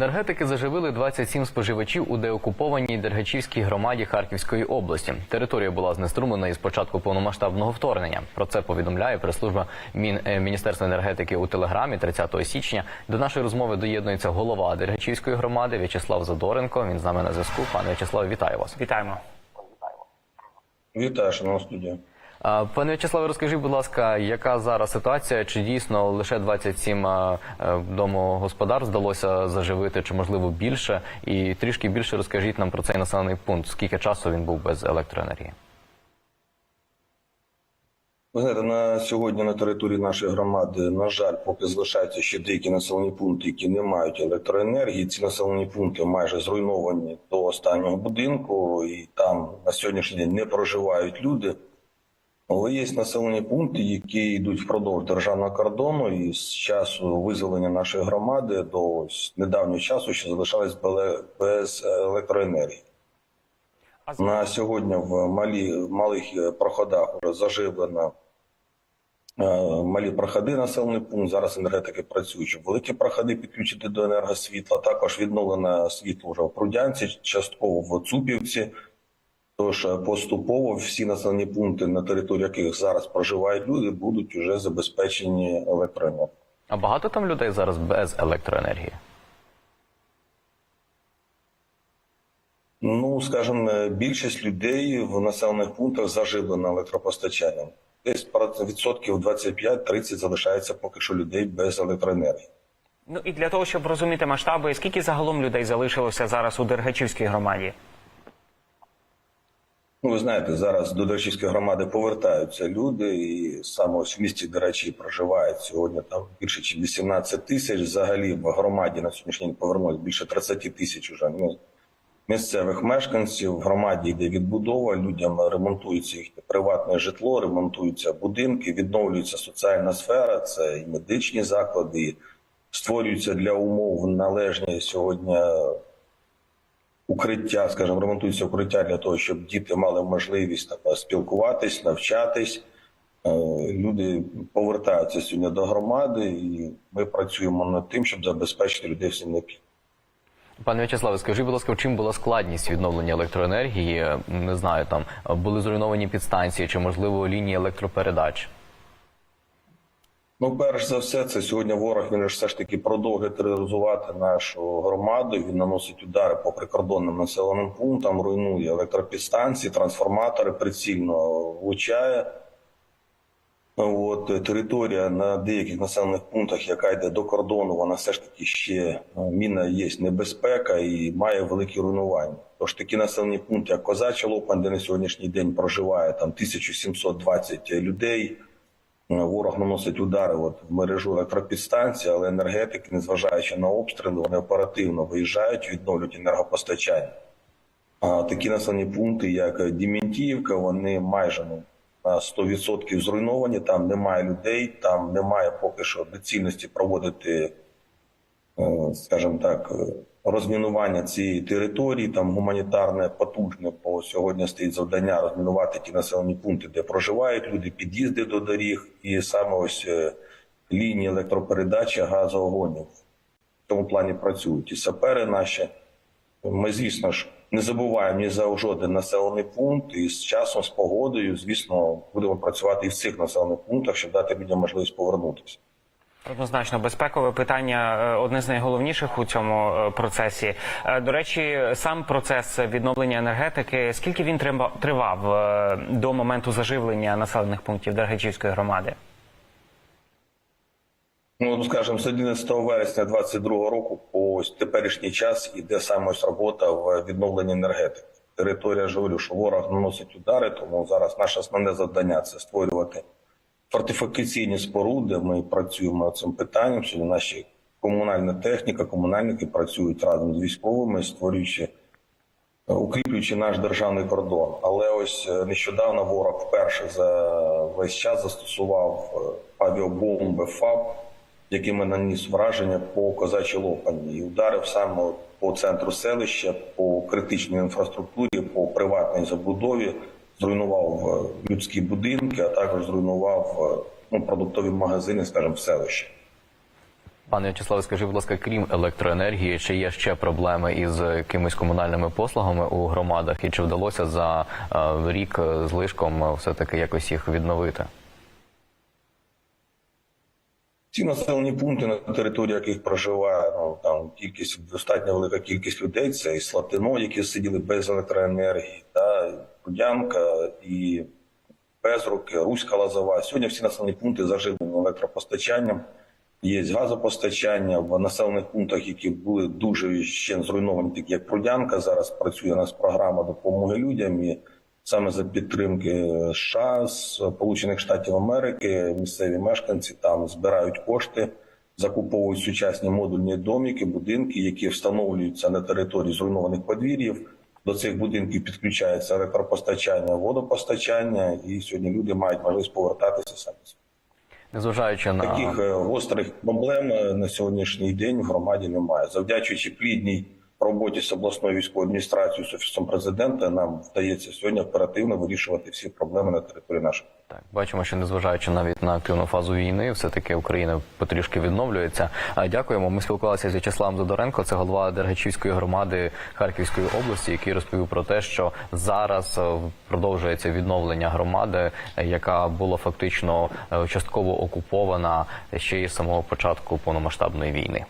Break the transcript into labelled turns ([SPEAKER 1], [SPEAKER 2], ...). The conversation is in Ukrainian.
[SPEAKER 1] Енергетики заживили 27 споживачів у деокупованій Дергачівській громаді Харківської області. Територія була знеструмлена із початку повномасштабного вторгнення. Про це повідомляє прес-служба Мін... е, Міністерства енергетики у телеграмі 30 січня. До нашої розмови доєднується голова Дергачівської громади В'ячеслав Задоренко. Він з нами на зв'язку. Пане В'ячеславе, вітаю вас.
[SPEAKER 2] Вітаємо.
[SPEAKER 3] Вітаю, шановна студія.
[SPEAKER 1] Пане В'ячеславе, розкажіть, будь ласка, яка зараз ситуація? Чи дійсно лише 27 а, е, домогосподарств вдалося заживити, чи можливо більше? І трішки більше розкажіть нам про цей населений пункт. Скільки часу він був без електроенергії?
[SPEAKER 3] Ви знаєте, на сьогодні на території нашої громади, на жаль, поки залишаються ще деякі населені пункти, які не мають електроенергії. Ці населені пункти майже зруйновані до останнього будинку, і там на сьогоднішній день не проживають люди. Але є населені пункти, які йдуть впродовж державного кордону, і з часу визволення нашої громади до ось недавнього часу ще залишались без електроенергії. На сьогодні в малі, малих е, проходах вже заживлено е, малі проходи населений пункт. Зараз енергетики працюють, щоб великі проходи підключити до енергосвітла. Також відновлено світло вже в Прудянці, частково в Цупівці. Тож е, поступово всі населені пункти, на території яких зараз проживають люди, будуть вже забезпечені електроенергією.
[SPEAKER 1] А багато там людей зараз без електроенергії?
[SPEAKER 3] Ну, скажімо, е, більшість людей в населених пунктах заживлена електропостачанням. Десь відсотків 25-30 залишається поки що людей без електроенергії.
[SPEAKER 2] Ну і для того, щоб розуміти масштаби, скільки загалом людей залишилося зараз у Дергачівській громаді?
[SPEAKER 3] Ну, ви знаєте, зараз до Дерчівської громади повертаються люди, і саме ось в місті Дерачі проживають сьогодні там більше ніж 18 тисяч. Взагалі в громаді на сьогоднішній день повернулось більше 30 тисяч уже ну, місцевих мешканців. В громаді йде відбудова, людям ремонтується їхнє приватне житло, ремонтуються будинки, відновлюється соціальна сфера, це і медичні заклади, створюються для умов належні сьогодні укриття, скажімо, ремонтуються укриття для того, щоб діти мали можливість там, спілкуватись, навчатись. Е, Люди повертаються сьогодні до громади, і ми працюємо над тим, щоб забезпечити людей всім необхідним.
[SPEAKER 1] Пане В'ячеславе, скажіть, будь ласка, в чим була складність відновлення електроенергії? Не знаю, там були зруйновані підстанції чи можливо лінії електропередач?
[SPEAKER 3] Ну, перш за все, це сьогодні ворог він ж все ж таки продовжує тероризувати нашу громаду. Він наносить удари по прикордонним населеним пунктам, руйнує електропідстанції, трансформатори прицільно влучає. От територія на деяких населених пунктах, яка йде до кордону, вона все ж таки ще е, міна є небезпека і має великі руйнування. Тож такі населені пункти, як Козача Лопань, де на сьогоднішній день проживає там 1720 людей. Е, Ворог наносить удари от в мережу електропідстанцій, але енергетики, незважаючи на обстріли, вони оперативно виїжджають, відновлюють енергопостачання. А такі населені пункти, як Дімінтіївка, вони майже ну, на 100% зруйновані. Там немає людей, там немає поки що доцільності проводити, е, скажімо так, е, розмінування цієї території. Там гуманітарне потужне, бо сьогодні стоїть завдання розмінувати ті населені пункти, де проживають люди, під'їзди до доріг, і саме ось е, лінії електропередачі газогонів. В тому плані працюють і сапери наші. Ми, звісно ж, не забуваємо ні за жоден населений пункт, і з часом, з погодою, звісно, будемо працювати і в цих населених пунктах, щоб дати людям можливість повернутися.
[SPEAKER 2] Однозначно, безпекове питання е, одне з найголовніших у цьому е, процесі. Е, До речі, сам процес відновлення енергетики, скільки він тривав до моменту заживлення населених пунктів Дергачівської громади?
[SPEAKER 3] Ну, скажімо, з 11 вересня 2022 року по теперішній час іде саме ось робота в відновленні енергетики. Територія ж говорю, що ворог наносить удари, тому зараз наше основне завдання це створювати фортифікаційні споруди. Ми працюємо над цим питанням. Сьогодні наші комунальна техніка, комунальники працюють разом з військовими, створюючи, укріплюючи наш державний кордон. Але ось е, нещодавно ворог вперше за весь час застосував е, авіабомби ФАБ, якими наніс враження по козачій лопані, і ударив саме по центру селища, по критичній інфраструктурі, по приватній забудові, зруйнував е, людські будинки, а також зруйнував е, ну, продуктові магазини, скажімо, в селищі.
[SPEAKER 1] Пане В'ячеславе, скажіть, будь ласка, крім електроенергії, чи є ще проблеми із якимись комунальними послугами у громадах, і чи вдалося за е, рік з лишком все таки якось їх відновити?
[SPEAKER 3] Ці населені пункти, на території яких проживає ну, там кількість достатньо велика кількість людей. Це і Слатино, які сиділи без електроенергії, та і Будянка і Безруки, Руська Лазова. Сьогодні всі населені пункти заживлені електропостачанням. Є газопостачання в населених пунктах, які були дуже ще зруйновані, такі як Прудянка. Зараз працює у нас програма допомоги людям. І саме за підтримки США, Сполучених Штатів Америки, місцеві мешканці там збирають кошти, закуповують сучасні модульні домики, будинки, які встановлюються на території зруйнованих подвір'їв. До цих будинків підключається електропостачання, водопостачання, і сьогодні люди мають можливість повертатися самі.
[SPEAKER 1] Незважаючи на
[SPEAKER 3] Таких е, гострих проблем е, на сьогоднішній день в громаді немає. Завдячуючи плідній роботі з обласною військовою адміністрацією з офісом президента, нам вдається сьогодні оперативно вирішувати всі проблеми на території нашої.
[SPEAKER 1] Так, бачимо, що незважаючи навіть на активну фазу війни, все таки Україна потрішки відновлюється. Дякуємо. Ми спілкувалися з В'ячеславом Задоренко, це голова Дергачівської громади Харківської області, який розповів про те, що зараз е, продовжується відновлення громади, яка була фактично е, частково окупована ще із самого початку повномасштабної війни.